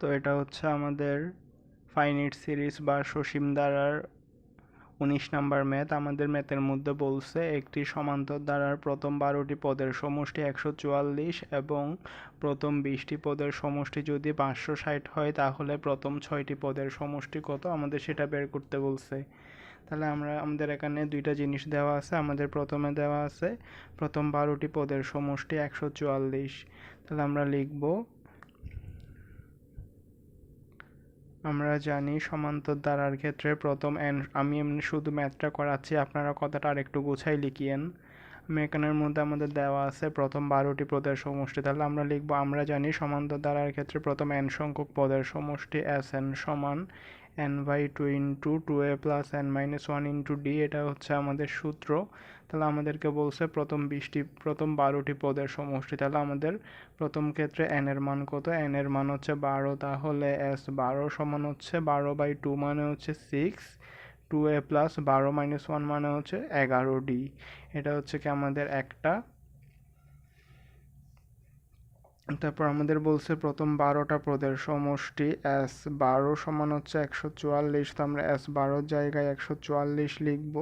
তো এটা হচ্ছে আমাদের ফাইনিট সিরিজ বা সসীম দ্বারার উনিশ নাম্বার ম্যাথ আমাদের ম্যাথের মধ্যে বলছে একটি সমান্তর দ্বারার প্রথম বারোটি পদের সমষ্টি একশো চুয়াল্লিশ এবং প্রথম বিশটি পদের সমষ্টি যদি পাঁচশো ষাট হয়, তাহলে প্রথম ছয়টি পদের সমষ্টি কত? আমাদের সেটা বের করতে বলছে। তাহলে আমরা, আমাদের এখানে দুইটা জিনিস দেওয়া আছে। আমাদের প্রথমে দেওয়া আছে, প্রথম বারোটি পদের সমষ্টি একশো চুয়াল্লিশ। তাহলে আমরা লিখব আমরা জানি সমান্তর দ্বারার ক্ষেত্রে প্রথম এন আমি এমনি শুধু ম্যাথটা করাচ্ছি, আপনারা কথাটা আরেকটু গোছাই লিখিয়েন। আমি এখানের মধ্যে আমাদের দেওয়া আছে প্রথম বারোটি পদের সমষ্টি। তাহলে আমরা লিখব, আমরা জানি সমান্তর দ্বারার ক্ষেত্রে প্রথম এন সংখ্যক পদের সমষ্টি এস এন সমান N by two into two A plus N minus one into D. এটা হচ্ছে আমাদের সূত্র। তাহলে আমাদেরকে বলছে প্রথম বিশটি, প্রথম বারোটি পদের সমষ্টি। তাহলে আমাদের প্রথম ক্ষেত্রে এন এর মান কত? এন এর মান হচ্ছে বারো, তাহলে এস বারো সমান হচ্ছে বারো বাই টু মানে হচ্ছে সিক্স টু এ প্লাস বারো মাইনাস ওয়ান মানে হচ্ছে এগারো ডি এটা হচ্ছে কি আমাদের একটা। তারপর আমাদের বলছে প্রথম বারোটা পদের সমষ্টি এস বারো সমান হচ্ছে একশো চুয়াল্লিশ, তো আমরা এস বারোর জায়গায় একশো চুয়াল্লিশ লিখব।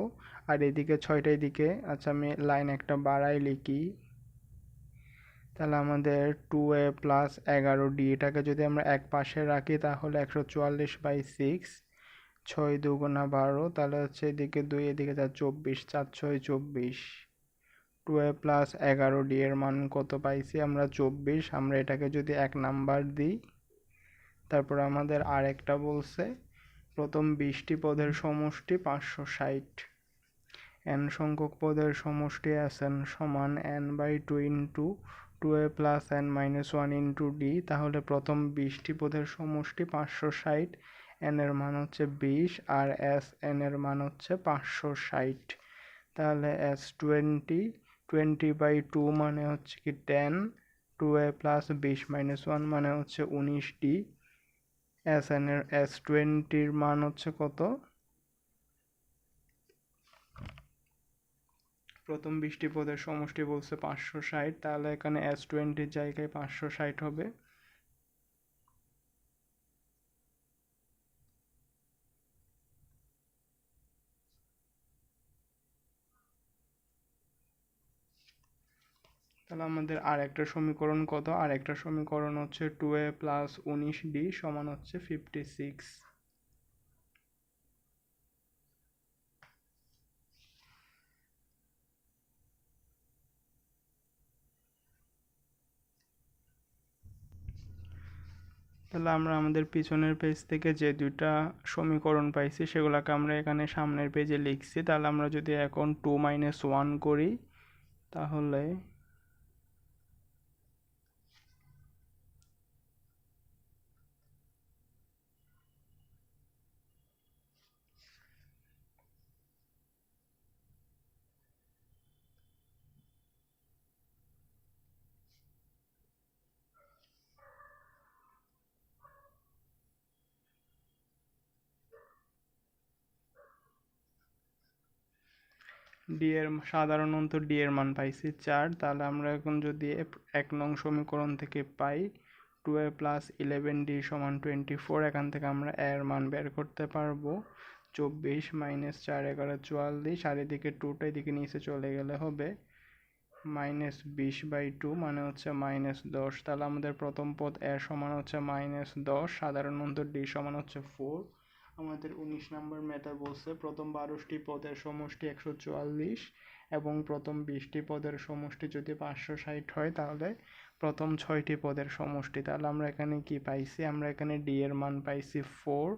আর এদিকে ছয়টা এদিকে আচ্ছা আমি লাইন একটা বাড়াই লিখি। তাহলে আমাদের টু এ প্লাস এগারো ডি এটাকে যদি আমরা এক পাশে রাখি তাহলে একশো চুয়াল্লিশ বাই সিক্স ছয় দুগুণা বারো, তাহলে হচ্ছে এদিকে দুই, এদিকে চার চব্বিশ, চার ছয় চব্বিশ। টু এ প্লাস এগারো ডি এর মান কত পাইছি আমরা চব্বিশ, আমরা এটাকে যদি এক নাম্বার দিই, তারপর আমাদের আরেকটা বলছে, প্রথম বিশটি পদের সমষ্টি পাঁচশো ষাট। এন সংখ্যক পদের সমষ্টি এন সমান N by two into two A plus N minus one into D তাহলে প্রথম বিশটি পদের সমষ্টি পাঁচশো ষাট এন এর মান হচ্ছে বিশ, আর এস এন এর মান হচ্ছে পাঁচশো ষাট। তাহলে S twenty twenty by two মানে হচ্ছে কি টেন টু এ প্লাস বিশ মাইনাস ওয়ান মানে হচ্ছে উনিশ ডি এস এন এর এস টোয়েন্টির মান হচ্ছে কত? প্রথম বিশটি পদের সমষ্টি বলছে পাঁচশো ষাট, তাহলে এখানে এস টোয়েন্টির জায়গায় পাঁচশো ষাট হবে। তাহলে আমাদের আর একটা সমীকরণ কত? আর একটা সমীকরণ হচ্ছে টু এ প্লাস উনিশ ডি সমান হচ্ছে ফিফটি সিক্স তাহলে আমরা আমাদের পিছনের পেজ থেকে যে দুইটা সমীকরণ পাইছি, সেগুলোকে আমরা এখানে সামনের পেজে লিখছি। তাহলে আমরা যদি এখন টু মাইনাস ওয়ান করি, তাহলে ডি এর সাধারণত ডি এর মান পাইছি চার। তাহলে আমরা এখন যদি এক নং সমীকরণ থেকে পাই two A plus eleven D সমান টোয়েন্টি ফোর এখান থেকে আমরা এর মান বের করতে পারব। চব্বিশ মাইনাস চার এগারো চুয়াল্লিশ, আর এদিকে টুটা এদিকে নিচে চলে গেলে হবে মাইনাস বিশ বাই টু মানে হচ্ছে মাইনাস দশ। তাহলে আমাদের প্রথম পদ এর সমান হচ্ছে মাইনাস দশ, সাধারণত ডি সমান হচ্ছে ফোর আমাদের উনিশ নম্বর মেথা বলছে। প্রথম বারোটি পদের সমষ্টি একশো চুয়াল্লিশ এবং প্রথম বিশটি পদের সমষ্টি যদি পাঁচশো ষাট হয় তাহলে প্রথম ছয়টি পদের সমষ্টি। তাহলে আমরা এখানে কি পাইছি? আমরা এখানে ডি এর মান পাইছি ফোর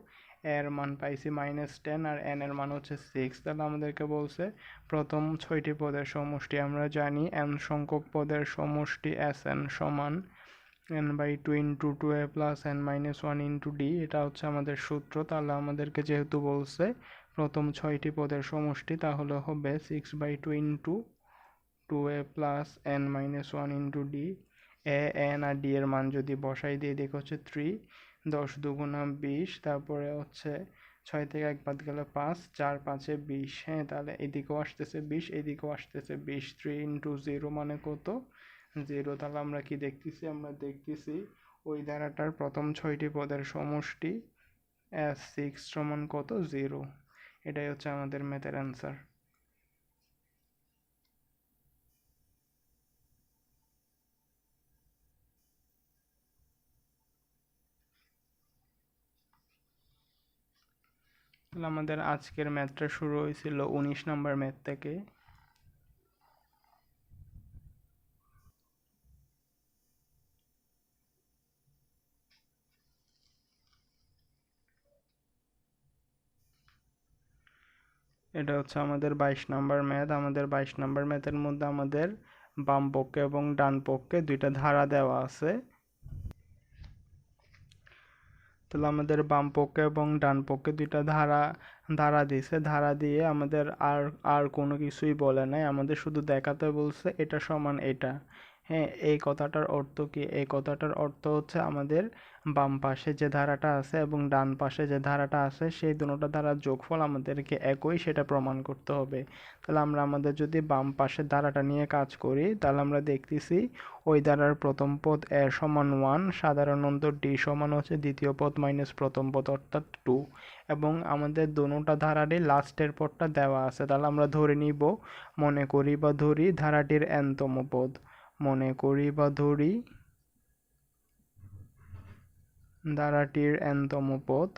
এর মান পাইছি মাইনাস টেন আর এন এর মান হচ্ছে সিক্স তাহলে আমাদেরকে বলছে প্রথম ছয়টি পদের সমষ্টি। আমরা জানি এন সংখ্যক পদের সমষ্টি এস এন সমান N by two into two A plus N minus one into D এটা হচ্ছে আমাদের সূত্র। তাহলে আমাদেরকে যেহেতু বলছে প্রথম ছয়টি পদের সমষ্টি, তাহলে হবে six by two into two A plus N minus one into D A N R D এর মান যদি বসাই দিয়ে দেখো হচ্ছে থ্রি দশ দুগুণা বিশ, তারপরে হচ্ছে ছয় থেকে এক বাদ গেলে পাঁচ, চার পাঁচে বিশ হ্যাঁ তাহলে এদিকেও আসতেছে বিশ, এদিকেও আসতেছে বিশ। থ্রি ইন্টু জিরো মানে কত? জিরো, তাহলে আমরা কি দেখতেছি? আমরা দেখতেছি ওই ধারাটার প্রথম ছয়টি পদের সমষ্টি এস সিক্স সমান কত? জিরো। এটাই হচ্ছে আমাদের ম্যাথের অ্যান্সার। তাহলে আমাদের আজকের ম্যাথটা শুরু হয়েছিল উনিশ নম্বর ম্যাথ থেকে। এটা হচ্ছে আমাদের বাইশ নম্বর ম্যাথ। আমাদের বাইশ নম্বর ম্যাথের মধ্যে আমাদের বাম পক্ষে এবং ডান পক্ষে দুইটা ধারা দেওয়া আছে। তাহলে আমাদের বাম পক্ষে এবং ডান পক্ষে দুইটা ধারা ধারা দিয়েছে। ধারা দিয়ে আমাদের আর আর কোনো কিছুই বলে নাই। আমাদের শুধু দেখাতে বলছে এটা সমান এটা। হ্যাঁ এই কথাটার অর্থ কি? এই কথাটার অর্থ হচ্ছে আমাদের বাম পাশে যে ধারাটা আছে এবং ডান পাশে যে ধারাটা আছে, সেই দুটোটা ধারার যোগফল আমাদেরকে একই সেটা প্রমাণ করতে হবে। তাহলে আমরা আমাদের যদি বাম পাশের ধারাটা নিয়ে কাজ করি, তাহলে আমরা দেখতেছি ওই ধারার প্রথম পদ এ সমান ওয়ান সাধারণত ডি সমান হচ্ছে দ্বিতীয় পদ মাইনাস প্রথম পদ অর্থাৎ টু। এবং আমাদের দোনোটা ধারারই লাস্টের পদটা দেওয়া আছে। তাহলে আমরা ধরে নিব, মনে করি বা ধরি ধারাটির এনতম পদ। মনে করি বা ধরি ধারাটির এনতম পদ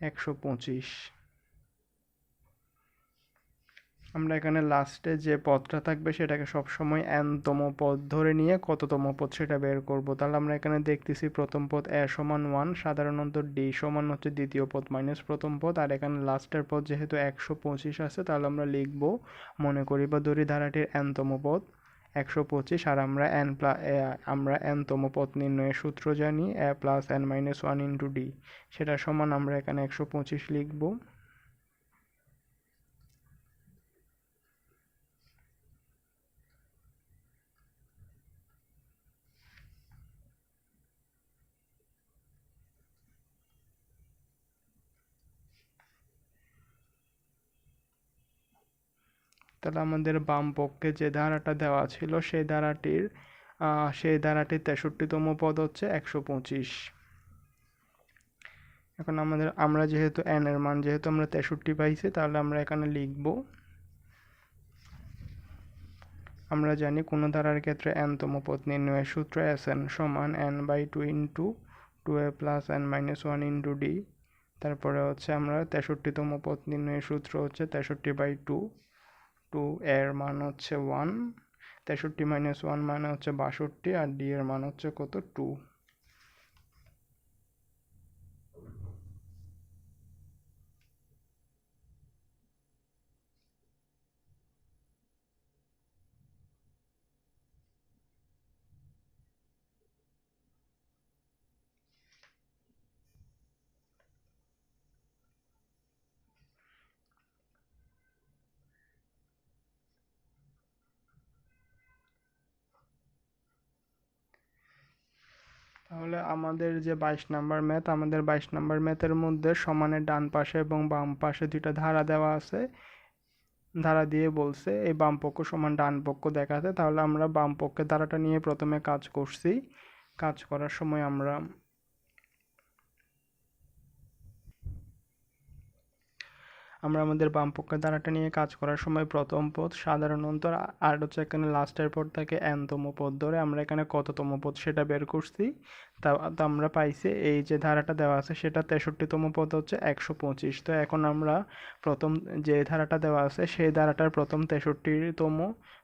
একশো পঁচিশ। আমরা এখানে লাস্টে যে পদটা থাকবে সেটাকে সবসময় এনতম পদ ধরে নিয়ে কততম পদ সেটা বের করব। তাহলে আমরা এখানে দেখতেছি প্রথম পদ এ সমান ওয়ান সাধারণত ডি সমান হচ্ছে দ্বিতীয় পদ মাইনাস প্রথম পদ, আর এখানে লাস্টের পদ যেহেতু একশো পঁচিশ আছে, তাহলে আমরা লিখব, মনে করি বা ধরি ধারাটির এনতম পদ একশো পঁচিশ, আর আমরা এন প্লাস আমরা এনতম পদ নির্ণয়ের সূত্র জানি A plus N minus one into D সেটা সমান আমরা এখানে একশো পঁচিশ লিখব। তাহলে আমাদের বাম পক্ষে যে ধারাটা দেওয়া ছিল, সেই ধারাটির সেই ধারাটির তেষট্টিতম পদ হচ্ছে একশো পঁচিশ। এখন আমাদের, আমরা যেহেতু এন এর মান, যেহেতু আমরা তেষট্টি পাইছি, তাহলে আমরা এখানে লিখব। আমরা জানি কোনো ধারার ক্ষেত্রে এনতম পদ নির্ণয়ের সূত্র এস এন সমান N by two into two A plus N minus one into D তারপরে হচ্ছে আমরা তেষট্টিতম পদ নির্ণয়ের সূত্র হচ্ছে তেষট্টি বাই টু টু এর মান হচ্ছে ওয়ান তেষট্টি মাইনাস ওয়ান মানে হচ্ছে বাষট্টি, আর ডি এর মান হচ্ছে কত? টু তাহলে আমাদের যে বাইশ নাম্বার ম্যাথ, আমাদের বাইশ নাম্বার ম্যাথের মধ্যে সমানের ডান পাশে এবং বাম পাশে দুইটা ধারা দেওয়া আছে। ধারা দিয়ে বলছে, এই বাম পক্ষ সমান ডান পক্ষ দেখাতে। তাহলে আমরা বাম পক্ষের ধারাটা নিয়ে প্রথমে কাজ করছি। কাজ করার সময় আমরা আমরা আমাদের বাম পক্ষের ধারাটা নিয়ে কাজ করার সময় প্রথম পদ সাধারণত আর হচ্ছে এখানে লাস্টের পদ থাকে এনতম পদ ধরে আমরা এখানে কততম পদ সেটা বের করছি। তা আমরা পাইছি এই যে ধারাটা দেওয়া আছে সেটা তেষট্টিতম পদ হচ্ছে একশো পঁচিশ। তো এখন আমরা প্রথম যে ধারাটা দেওয়া আছে সেই ধারাটার প্রথম তেষট্টিতম,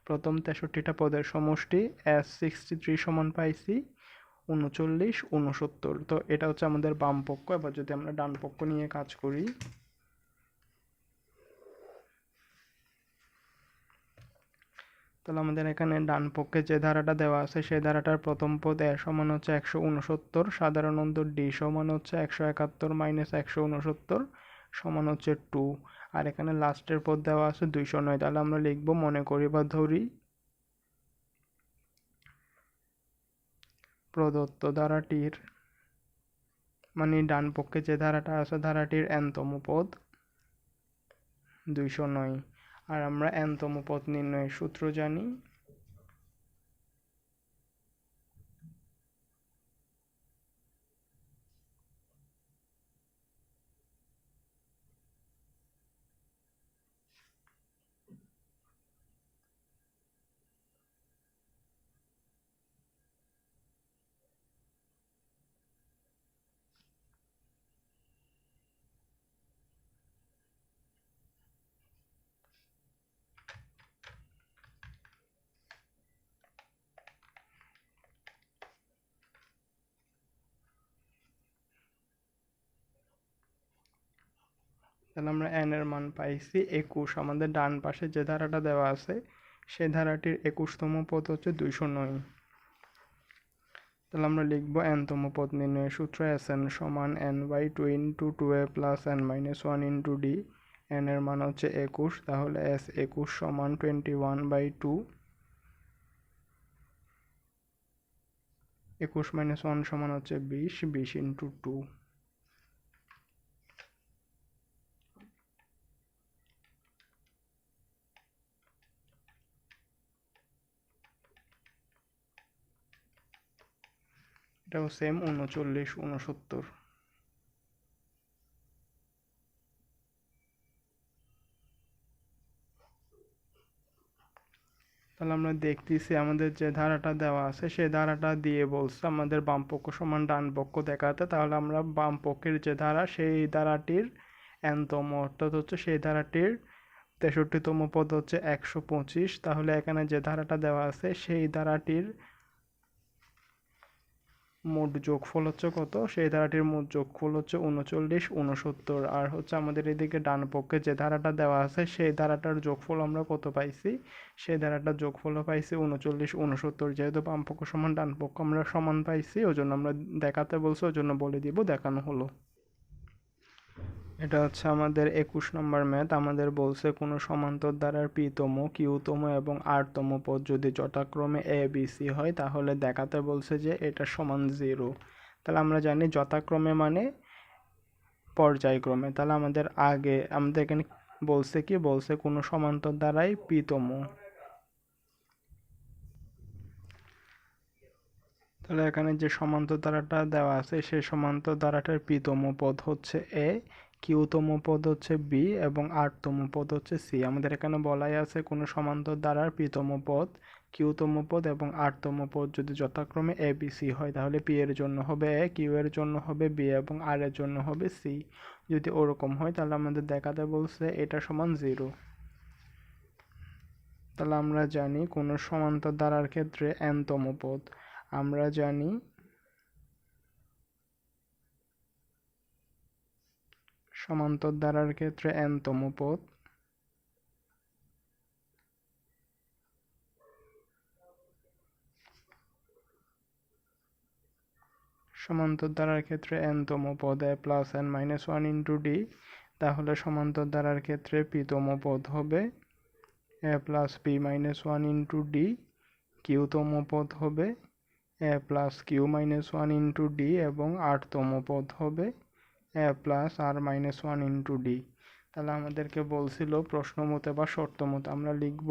প্রথম তেষট্টিটা পদের সমষ্টি এস সিক্সটি থ্রি সমান পাইছি উনচল্লিশ, উনসত্তর। তো এটা হচ্ছে আমাদের বাম পক্ষ। এবার যদি আমরা ডান পক্ষ নিয়ে কাজ করি। তাহলে আমাদের এখানে ডান পক্ষে যে ধারাটা দেওয়া আছে, সেই ধারাটার প্রথম পদ এ সমান হচ্ছে একশো উনসত্তর সাধারণত ডি সমান হচ্ছে একশো একাত্তর মাইনাস একশো উনসত্তর সমান হচ্ছে টু। আর এখানে লাস্টের পদ দেওয়া আছে দুইশো নয়। তাহলে আমরা লিখব মনে করি বা ধরি প্রদত্ত ধারাটির মানে ডান পক্ষে যে ধারাটা আছে, ধারাটির এনতম পদ দুইশো নয়। আর আমরা এনতম পথ নির্ণয়ের সূত্র জানি। তাহলে আমরা এন এর মান পাইছি একুশ। আমাদের ডান পাশে যে ধারাটা দেওয়া আছে, সে ধারাটির একুশতম পদ হচ্ছে দুইশো নয়। তাহলে আমরা লিখব এনতম পদ নির্ণয়ের সূত্র এস এন সমান N by two into two A plus N minus one into D N এর মান হচ্ছে একুশ, তাহলে এস একুশ সমান টোয়েন্টি ওয়ান বাই টু একুশ মাইনাস ওয়ান সমান হচ্ছে বিশ বিশ ইন্টু টু এটাও সেম উনচল্লিশ, উনসত্তর। তাহলে আমরা দেখতেছি আমাদের যে ধারাটা দেওয়া আছে, সেই ধারাটা দিয়ে বলছে আমাদের বাম পক্ষ সমান ডান পক্ষ দেখাতে। তাহলে আমরা বাম পক্ষের যে ধারা, সেই ধারাটির এনতম অর্থাৎ হচ্ছে সেই ধারাটির তেষট্টিতম পদ হচ্ছে একশো পঁচিশ। তাহলে এখানে যে ধারাটা দেওয়া আছে, সেই ধারাটির মোট যোগফল হচ্ছে কত? সেই ধারাটির মোট যোগফল হচ্ছে উনচল্লিশ, উনসত্তর। আর হচ্ছে আমাদের এদিকে ডান পক্ষে যে ধারাটা দেওয়া আছে, সেই ধারাটার যোগফল আমরা কত পাইছি? সেই ধারাটার যোগফলও পাইছি উনচল্লিশ, উনসত্তর। যেহেতু বাম পক্ষ সমান, ডান পক্ষ আমরা সমান পাইছি ওই জন্য আমরা দেখাতে বলছি ওই জন্য বলে দিব দেখানো হলো। এটা হচ্ছে আমাদের একুশ নম্বর ম্যাথ। আমাদের বলছে কোনো সমান্তর দ্বারার পিতম, কিউতম এবং আরতম পদ যদি যথাক্রমে এ বি সি হয়, তাহলে দেখাতে বলছে যে এটা সমান জিরো তাহলে আমরা জানি যথাক্রমে মানে পর্যায়ক্রমে। তাহলে আমাদের আগে, আমাদের এখানে বলছে কি? বলছে কোনো সমান্তর দ্বারাই পিতম। তাহলে এখানে যে সমান্তর দ্বারাটা দেওয়া আছে, সেই সমান্তর দ্বারাটার পিতম পদ হচ্ছে এ কিউতম পদ হচ্ছে বি এবং আটতম পদ হচ্ছে সি। আমাদের এখানে বলাই আছে কোনো সমান্তর দ্বারার পিতম পদ, কিউতম পদ এবং আটতম পদ যদি যথাক্রমে এ, বি, সি হয়, তাহলে পি এর জন্য হবে এ, কিউ এর জন্য হবে বি এবং আর এর জন্য হবে সি। যদি ওরকম হয়, তাহলে আমাদের দেখাতে বলছে এটা সমান জিরো। তাহলে আমরা জানি কোনো সমান্তর দ্বারার ক্ষেত্রে এনতম পদ। আমরা জানি সমান্তর দ্বারার ক্ষেত্রে এনতম পথ সমান্তর দ্বারার ক্ষেত্রে এনতম পদ plus N minus one into D তাহলে সমান্তর দ্বারার ক্ষেত্রে পিতম পদ হবে A plus P minus one into D কিউতম পদ হবে A plus Q minus one into D এবং আটতম পদ হবে। Plus R minus one into D তাহলে আমাদেরকে বলছিল প্রশ্ন মতে বা শর্ত মতে। আমরা লিখব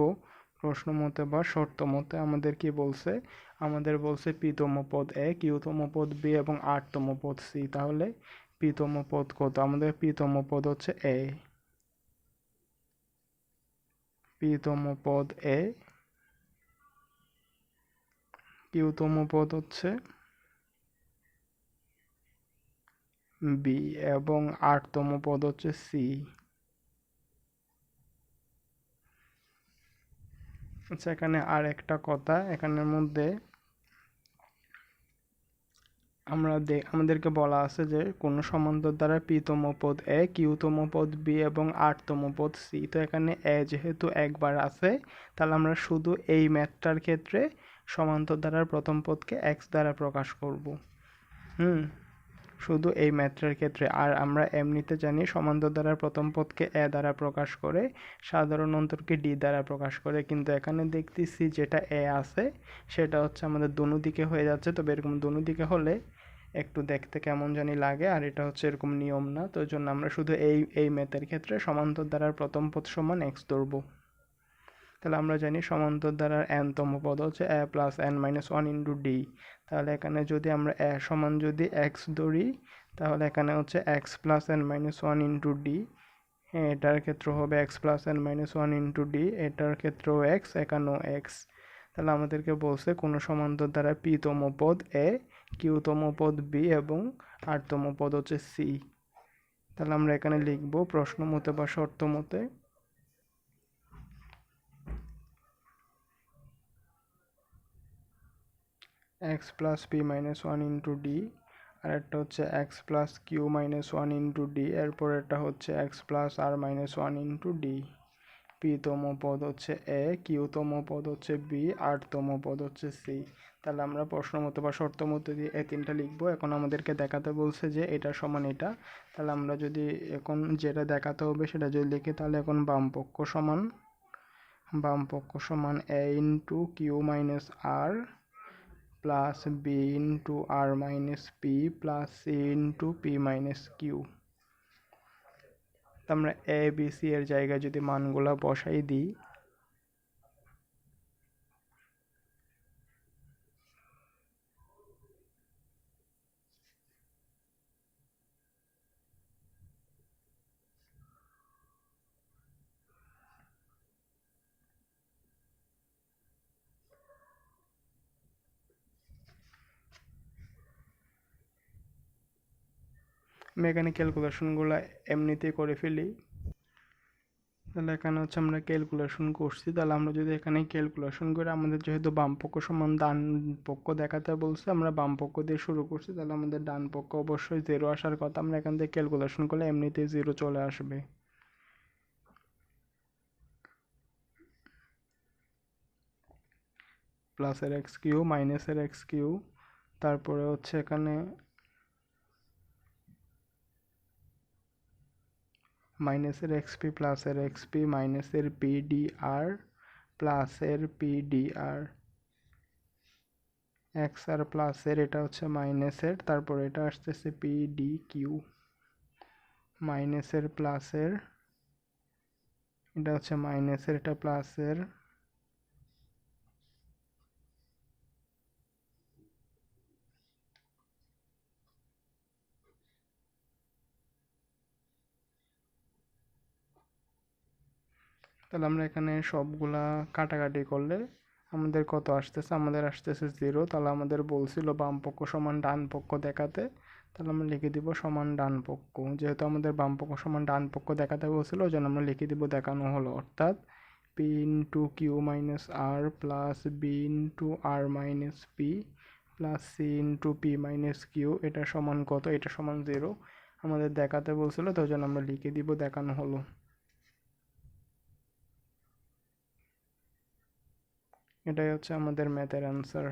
প্রশ্ন মতে বা শর্ত মতে। আমাদের কি বলছে? আমাদের বলছে পিতম পদ এ কিউতম পদ বি এবং আটতম পদ সি তাহলে পিতম পদ কত? আমাদের পিতম পদ হচ্ছে এ পিতম পদ এ কিউতম পদ হচ্ছে বি এবং আটতম পদ হচ্ছে সি আচ্ছা এখানে আর একটা কথা, এখানের মধ্যে আমরা আমাদেরকে বলা আছে যে কোনো সমান্তর দ্বারা পিতম পদ এ কিউতম পদ বি এবং আটতম পদ সি তো এখানে এ যেহেতু একবার আছে, তাহলে আমরা শুধু এই ম্যাথটার ক্ষেত্রে সমান্তর দ্বারার প্রথম পদকে এক্স দ্বারা প্রকাশ করব। হুম? শুধু এই ম্যাথটার ক্ষেত্রে। আর আমরা এমনিতে জানি সমান্তর দ্বারা প্রথম পদকে এ দ্বারা প্রকাশ করে, সাধারণ অন্তরকে ডি দ্বারা প্রকাশ করে। কিন্তু এখানে দেখতেছি যেটা এ আছে, সেটা হচ্ছে আমাদের দোনো দিকে হয়ে যাচ্ছে। তবে এরকম দোনো দিকে হলে একটু দেখতে কেমন জানি লাগে, আর এটা হচ্ছে এরকম নিয়ম না। তো জন্য আমরা শুধু এই এই ম্যাথের ক্ষেত্রে সমান্তর দ্বারার প্রথম পদ সমান এক্স ধরবো। তাহলে আমরা জানি সমান্তর দ্বারার এনতম পদ হচ্ছে A plus N minus one into D তাহলে এখানে যদি আমরা এ সমান যদি এক্স ধরি, তাহলে এখানে হচ্ছে X plus N minus one into D হ্যাঁ এটার ক্ষেত্রে হবে X plus N minus one into D এটার ক্ষেত্রেও এক্স এখানেও এক্স তাহলে আমাদেরকে বলছে কোনো সমান্তর দ্বারা পিতম পদ এ কিউতম পদ বি এবং আটতম পদ হচ্ছে সি তাহলে আমরা এখানে লিখব প্রশ্ন মতে বা শর্ত মতে x plus p minus 1 into d আর একটা হচ্ছে X plus Q minus one into D, এরপর এটা হচ্ছে X plus R minus one into D. পিতম পদ হচ্ছে এ কিউতম পদ হচ্ছে বি আটতম পদ হচ্ছে সি। তাহলে আমরা প্রশ্ন মতো বা শর্ত মতো দিয়ে এই তিনটা লিখব। এখন আমাদেরকে দেখাতে বলছে যে এটা সমান এটা। তাহলে আমরা যদি এখন যেটা দেখাতে হবে সেটা যদি লিখি, তাহলে এখন বাম পক্ষ সমান। বাম পক্ষ সমান A into Q minus R plus B into R minus P plus C into P minus Q আমরা এ বি সি এর জায়গায় যদি মানগুলা বসাই দিই আমি এখানে ক্যালকুলেশনগুলো এমনিতেই করে ফেলি। তাহলে এখানে হচ্ছে আমরা ক্যালকুলেশন করছি। তাহলে আমরা যদি এখানে ক্যালকুলেশন করে আমাদের যেহেতু বাম পক্ষ সমান ডান পক্ষ দেখাতে বলছে, আমরা বাম পক্ষ দিয়ে শুরু করছি। তাহলে আমাদের ডান পক্ষ অবশ্যই জিরো আসার কথা। আমরা এখান থেকে ক্যালকুলেশন করলে এমনিতেই জিরো চলে আসবে। প্লাসের এক্স কিউ মাইনাসের এক্স কিউ তারপরে হচ্ছে এখানে মাইনাসের এক্সপি প্লাসের এক্সপি মাইনাসের পি ডি আর প্লাসের P D R. X R প্লাসের এটা হচ্ছে মাইনাসের, তারপর এটা আসতেছে পি ডি কিউ। মাইনাসের প্লাসের, এটা হচ্ছে মাইনাসের, এটা প্লাসের। তাহলে আমরা এখানে সবগুলা কাটাকাটি করলে আমাদের কত আসতেছে? আমাদের আসতেছে জিরো তাহলে আমাদের বলছিল বাম পক্ষ সমান ডান পক্ষ দেখাতে, তাহলে আমরা লিখে দিব সমান ডান পক্ষ। যেহেতু আমাদের বাম পক্ষ সমান ডান পক্ষ দেখাতে বলছিল, ওই জন্য আমরা লিখে দিব দেখানো হলো। অর্থাৎ P into Q minus R plus B into R minus P plus C into P minus Q এটা সমান কত? এটা সমান জিরো আমাদের দেখাতে বলছিল, তো জন্য আমরা লিখে দিব দেখানো হলো। এটাই হচ্ছে আমাদের ম্যাথের অ্যান্সার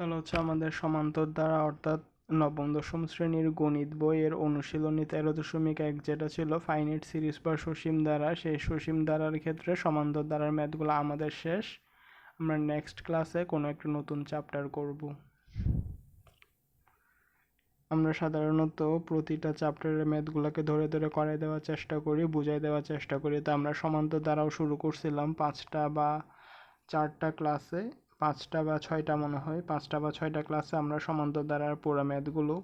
তাহলে হচ্ছে আমাদের সমান্তর দ্বারা, অর্থাৎ নবম, দশম শ্রেণির গণিত বইয়ের অনুশীলনী তেরো দশমিক এক যেটা ছিল ফাইনাইট সিরিজ বা সসীম দ্বারা, সেই সসীম দ্বারার ক্ষেত্রে সমান্তর দ্বারার ম্যাথগুলো আমাদের শেষ। আমরা নেক্সট ক্লাসে কোনো একটা নতুন চ্যাপ্টার করব। আমরা সাধারণত প্রতিটা চ্যাপ্টারের ম্যাথগুলোকে ধরে ধরে করে দেওয়ার চেষ্টা করি, বুঝাই দেওয়ার চেষ্টা করি। তো আমরা সমান্তর দ্বারাও শুরু করছিলাম পাঁচটা বা চারটা ক্লাসে পাঁচটা বা ছয়টা মনে হয়। পাঁচটা বা ছয়টা ক্লাসে আমরা সমান্তর দ্বারার পোড়া ম্যাথগুলো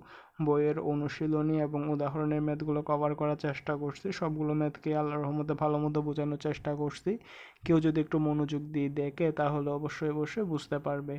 বইয়ের অনুশীলনী এবং উদাহরণের ম্যাথগুলো কভার করার চেষ্টা করছি। সবগুলো ম্যাথকে আল্লাহর রহমতে ভালো মতো বোঝানোর চেষ্টা করছি। কেউ যদি একটু মনোযোগ দিয়ে দেখে তাহলে অবশ্যই অবশ্যই বুঝতে পারবে।